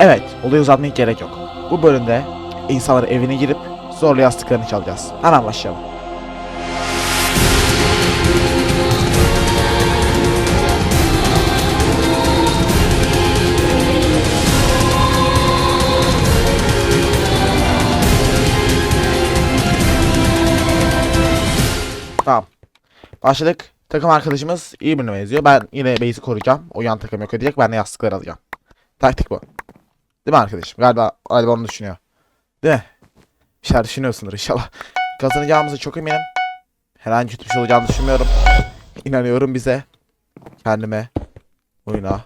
Evet, olayı uzatmaya gerek yok. Bu bölümde insanların evine girip zorlu yastıklarını çalacağız. Hemen başlayalım. Tamam. Başladık. Takım arkadaşımız iyi birine benziyor. Ben yine base'i koruyacağım. O yan takım yok edecek. Ben de yastıkları alacağım. Taktik bu. Değil mi arkadaşım? Galiba, galiba onu düşünüyor. Değil mi? Bir şeyler düşünüyorsundur inşallah. Kazanacağımızı çok eminim. Herhangi kötü bir şey olacağını düşünmüyorum. İnanıyorum bize. Kendime. Oyuna.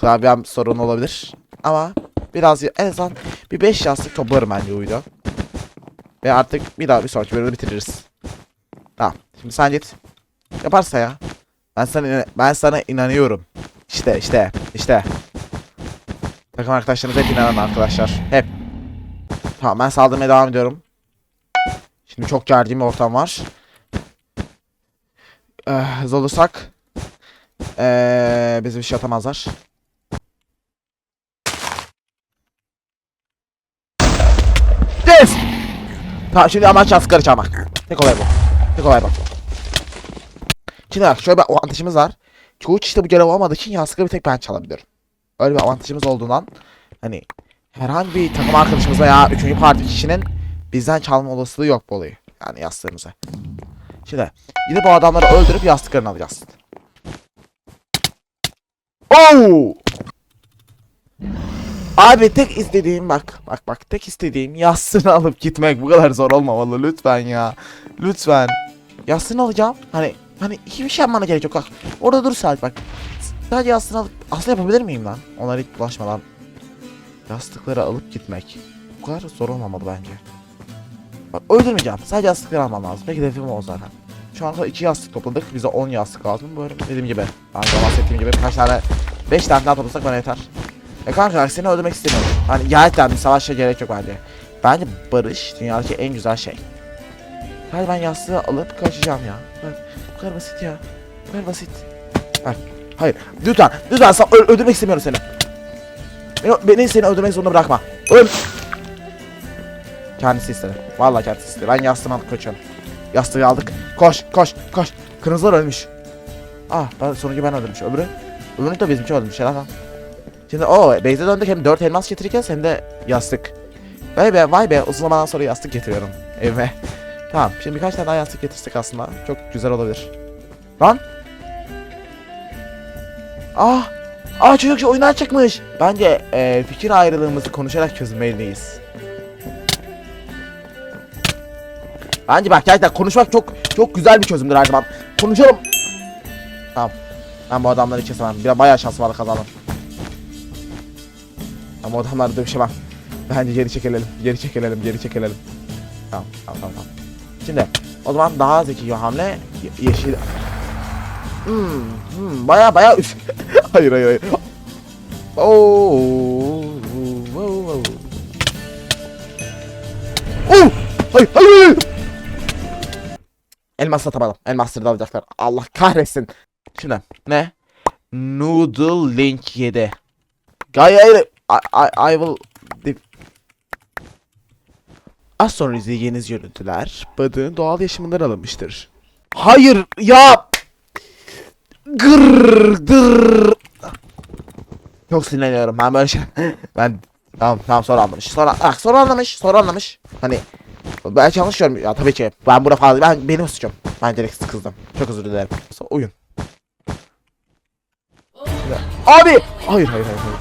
Klavyem sorun olabilir. Ama biraz en azından bir 5 yastık toplarım bence oyunda. Ve artık bir daha bir sonraki bölümde bitiririz. Tamam. Şimdi sen git. Yaparsa ya. Ben sana ben sana inanıyorum. İşte işte işte. Takım arkadaşlarınız hep inanan arkadaşlar. Hep. Tamam ben saldırmaya devam ediyorum. Şimdi çok gergin bir ortam var. Ee, olursak ee, bizi bir şey atamazlar. Yes! Tamam şimdi amaç yastıkları çalmak. Tek olay bu. Tek olay bu. Şimdi bak şöyle bir avantajımız var. Çoğu işte bu görev olmadığı için yastıkları bir tek ben çalabiliyorum. Öyle bir avantajımız olduğundan hani herhangi bir takım arkadaşımız veya üçüncü parti kişinin bizden çalma olasılığı yok bu olayı. Yani yastığımızı. Şimdi gidip o adamları öldürüp yastıklarını alacağız. Oo! Abi tek istediğim bak bak bak tek istediğim yastığını alıp gitmek bu kadar zor olmamalı lütfen ya. Lütfen. Yastığını alacağım. Hani hani hiçbir şey yapmana gerek yok bak. Orada dur sadece bak. Sadece yastığını alıp aslında yapabilir miyim lan? Onlara hiç bulaşmadan yastıkları alıp gitmek. Bu kadar zor olmamalı bence. Bak öldürmeyeceğim. Sadece yastıkları almam lazım. Peki hedefim o zaten. Şu an iki yastık topladık. Bize 10 yastık lazım. Böyle dediğim gibi. Ben de bahsettiğim gibi birkaç tane 5 tane daha toplasak bana yeter. E kanka seni öldürmek istemiyorum. Hani gerçekten bir savaşa gerek yok bence. Bence barış dünyadaki en güzel şey. Hadi ben yastığı alıp kaçacağım ya. Bak, bu kadar basit ya. Bu kadar basit. Bak. Hayır. Lütfen. Lütfen. Sa- ö- öldürmek istemiyorum seni. Beni, beni seni öldürmek zorunda bırakma. Öl. Kendisi istedi. Vallahi kendisi istedi. Ben yastığımı alıp kaçıyorum. Yastığı aldık. Koş, koş, koş. Kırmızılar ölmüş. Ah, ben sonuncu ben öldürmüş. Öbürü? Öbürünü de bizimki öldürmüş. Helal lan. Şimdi o base'e döndük hem 4 elmas getirirken hem de yastık. Vay be vay be uzun zamandan sonra yastık getiriyorum evime. Tamam şimdi birkaç tane daha yastık getirsek aslında çok güzel olabilir. Lan. Ah. Ah çocuk oyundan çıkmış. Bence eee, fikir ayrılığımızı konuşarak çözmeliyiz. Bence bak gerçekten konuşmak çok çok güzel bir çözümdür her zaman. Konuşalım. Tamam. Ben bu adamları kesemem. Bir bayağı şans vardı kazandım. Ama o adamları dövüşemem. Bence geri çekilelim. Geri çekilelim. Geri çekilelim. Tamam. Tamam tamam. Şimdi o zaman daha zeki bir hamle ye- yeşil. Hmm, hmm, baya baya hayır hayır hayır. Oo, oo, oo, oo. Oo, hayır hayır hayır. Elmas satamadım. Elmasları da alacaklar. Allah kahretsin. Şimdi ne? Noodle Link 7. Hayır hayır. I, I, I will... Az sonra izleyeceğiniz görüntüler Badığın doğal yaşamından alınmıştır. Hayır ya! Gırr dır. Çok sinirleniyorum ben böyle şey. ben tamam tamam sonra anlamış. Sonra bak sonra anlamış. Sonra anlamış. Hani ben yanlış görmüyorum. Ya tabii ki ben burada fazla ben benim suçum. Ben direkt kızdım. Çok özür dilerim. Sonra oyun. Abi! Hayır hayır hayır hayır.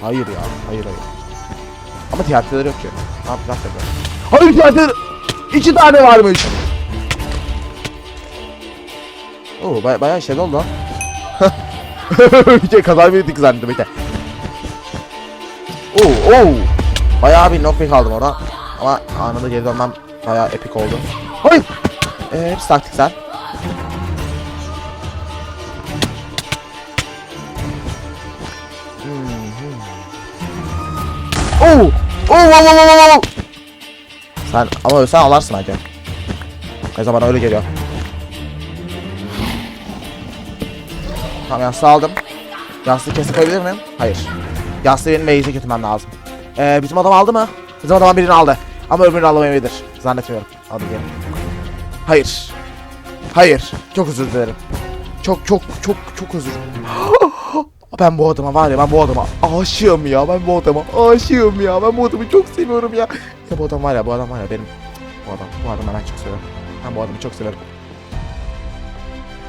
Hayır ya. Hayır hayır. Ama tiyatroları yok ki. Ne yapacağız. Hayır tiyatro. İki tane varmış. Oo baya bayağı şey oldu lan. bir şey kazan verdik zannettim bekle. Oo oo. Bayağı bir knockback aldım orada. Ama anında geri dönmem bayağı epik oldu. Hayır. Ee, hepsi taktiksel. Oo! Oo oo oo oo oo! Sen ama ölsen alarsın bence. Ne zaman öyle geliyor. Tamam yastığı aldım. Yastığı kesip koyabilir miyim? Hayır. Yastığı benim base'e götürmem lazım. Ee, bizim adam aldı mı? Bizim adam birini aldı. Ama öbürünü alamayabilir. Zannetmiyorum. Aldı gel. Hayır. Hayır. Çok özür dilerim. Çok çok çok çok özür Ben bu adama var ya ben bu adama aşığım ya ben bu adama aşığım ya ben bu adamı çok seviyorum ya. Ya bu adam var ya bu adam var ya benim bu adam bu adamı ben çok seviyorum. Ben bu adamı çok severim.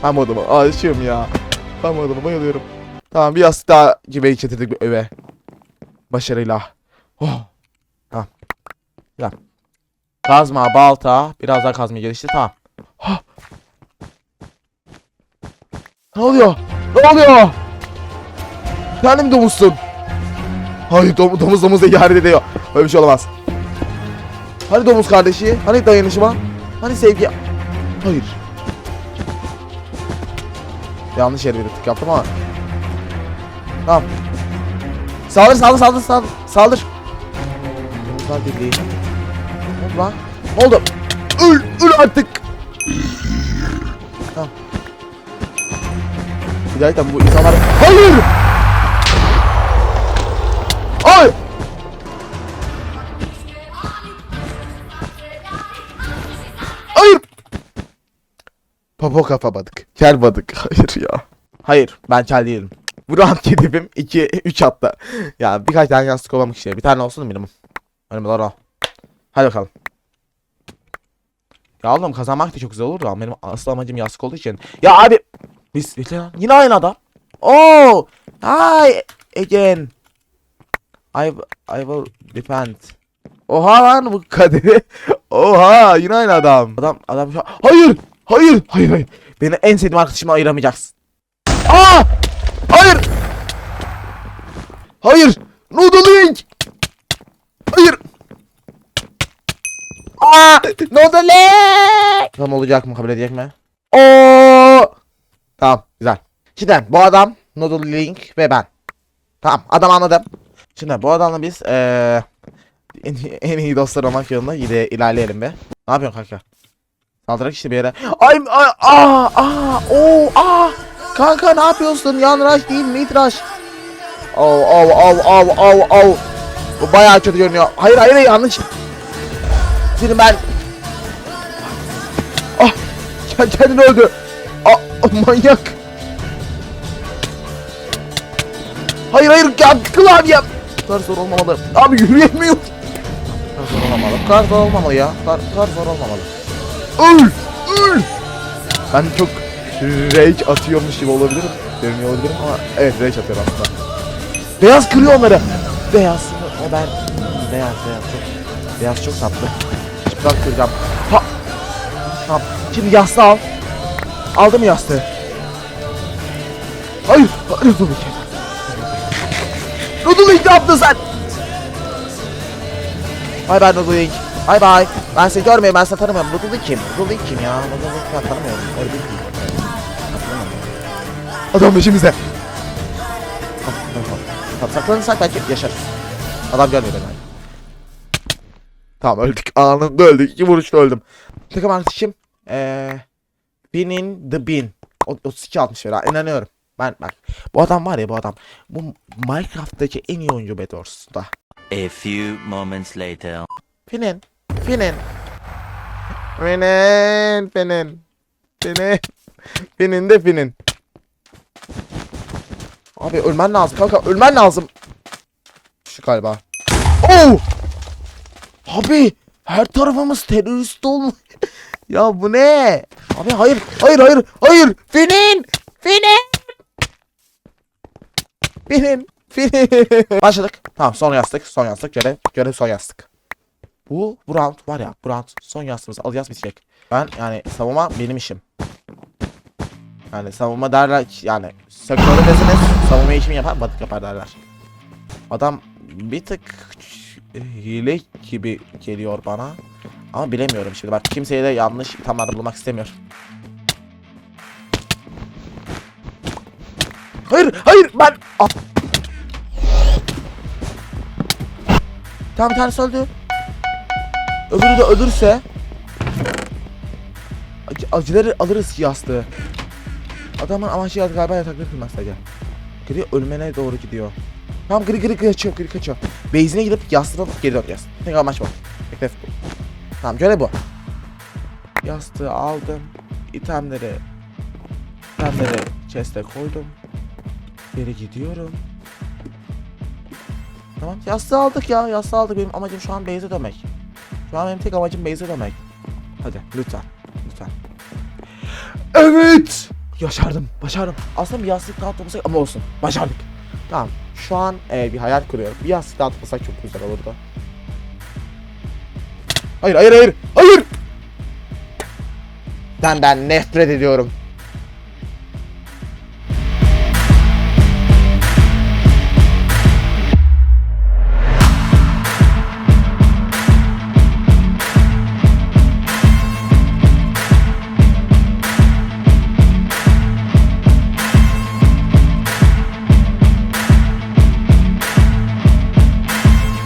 Ben bu adama aşığım ya. Ben bu adama bayılıyorum. Tamam bir yastık daha gibi getirdik eve. Başarıyla. Oh. Tamam. Güzel. Kazma, balta. Biraz daha kazma gelişti. Tamam. Oh. Ne oluyor? Ne oluyor? Mi domuzsun? Hayır dom domuz domuz ihanet ediyor. Böyle bir şey olamaz. Hani domuz kardeşi? Hani dayanışma? Hani sevgi? Hayır. Yanlış yere bir tık yaptım ama. Tamam. Saldır saldır saldır saldır. Saldır. Domuzlar birliği. Ne oldu lan? Ne oldu? Öl, öl artık. Tamam. Gerçekten bu insanlar... Hayır! Popo kafa badık. Kel badık. Hayır ya. Hayır ben kel değilim. Bu round kedibim 2 3 hatta. Ya birkaç tane yastık olmamak işte. Bir tane olsun minimum. Önemli o. Hadi bakalım. Ya oğlum kazanmak da çok güzel olur da benim asıl amacım yastık olduğu için. Ya abi biz yine aynı adam. Oh! Hi again. I I will depend. Oha lan bu kaderi. Oha yine aynı adam. Adam adam şu Hayır! Hayır! Hayır hayır. Beni en sevdiğim arkadaşıma ayıramayacaksın. Aa! Hayır! Hayır! Noodle Link! Hayır! Aa! Noodle Link! Tamam olacak mı? Kabul edecek mi? Oo! Tamam güzel. Şimdi bu adam Noodle Link ve ben. Tamam adam anladım. Şimdi bu adamla biz eee en, en iyi dostlar olmak yolunda ilerleyelim be. Ne yapıyorsun kanka? Saldırak işte bir yere. Ay ay aa aa o aa kanka ne yapıyorsun? Yan rush değil mid rush. Oh oh oh oh oh oh. Bu bayağı kötü görünüyor. Hayır hayır yanlış. Senin ben. Ah kendini öldü. Ah manyak. Hayır hayır ya klavyem. Bu kadar zor olmamalı. Abi yürüyemiyor. Bu kadar zor olmamalı. Bu kadar zor olmamalı ya. Bu kadar, bu zor olmamalı. Öl! Öl! Ben çok rage atıyormuş gibi olabilirim. Görünüyor olabilirim ama evet rage atıyorum aslında. Beyaz kırıyor onları. Beyaz. O ben. Beyaz beyaz çok. Beyaz çok tatlı. Ben kıracağım. Ha. Tamam. Şimdi yastığı al. Aldım yastığı. Hayır. Hayır. Noodle Link ne yaptın sen? Bay Noodle Link. Bay bay. Ben seni görmüyorum ben seni tanımıyorum. Noodle kim? Noodle kim ya? Noodle ben tanımıyorum. Öyle değil mi? Hatırlamıyorum. Adam peşimizde. Tamam saklanırsak belki yaşarız. Adam görmüyor beni. Tamam öldük. Anında öldük. İki vuruşta öldüm. Takım arkadaşım. Eee... Bin'in The Bin. O, 32 60 lira. İnanıyorum. Ben bak. Bu adam var ya bu adam. Bu Minecraft'taki en iyi oyuncu Bedwars'ta. A few moments later. Finin. Finin. Finin. Finin. Finin. Finin de Finin. Abi ölmen lazım kanka ölmen lazım. Şu galiba. Oh! Abi her tarafımız terörist olmuş. ya bu ne? Abi hayır hayır hayır hayır. Finin. Finin. Finin. Finin. Başladık. Tamam son yastık. Son yastık. Görev. Görev son yastık. Bu, bu round var ya bu round son yastığımızı alacağız bitecek. Ben yani savunma benim işim. Yani savunma derler ki yani sektörde deseniz savunma işimi yapar batık yapar derler. Adam bir tık hile gibi geliyor bana. Ama bilemiyorum şimdi bak kimseye de yanlış ithamlarda bulmak istemiyorum. Hayır hayır ben... Ah. Bir tanesi öldü. Öbürü de ölürse acı, acıları alırız yastığı. Adamın amacı galiba yatakları kırmaz sadece. Gidiyor ölmene doğru gidiyor. Tamam gri gri gri kaçıyor gri kaçıyor. Base'ine gidip yastığını alıp geri döneceğiz. Tekrar maç bak. Hedef bu. Tamam göre bu. Yastığı aldım. İtemleri itemleri chest'e koydum. Geri gidiyorum. Tamam yastığı aldık ya yastığı aldık benim amacım şu an base'e dönmek. Şu an benim tek amacım base'e dönmek. Hadi lütfen lütfen. Evet. Yaşardım başardım. Aslında bir yastık daha toplasak ama olsun. Başardık. Tamam şu an e, bir hayal kuruyorum. Bir yastık daha toplasak çok güzel olurdu. Hayır hayır hayır hayır. Senden nefret ediyorum.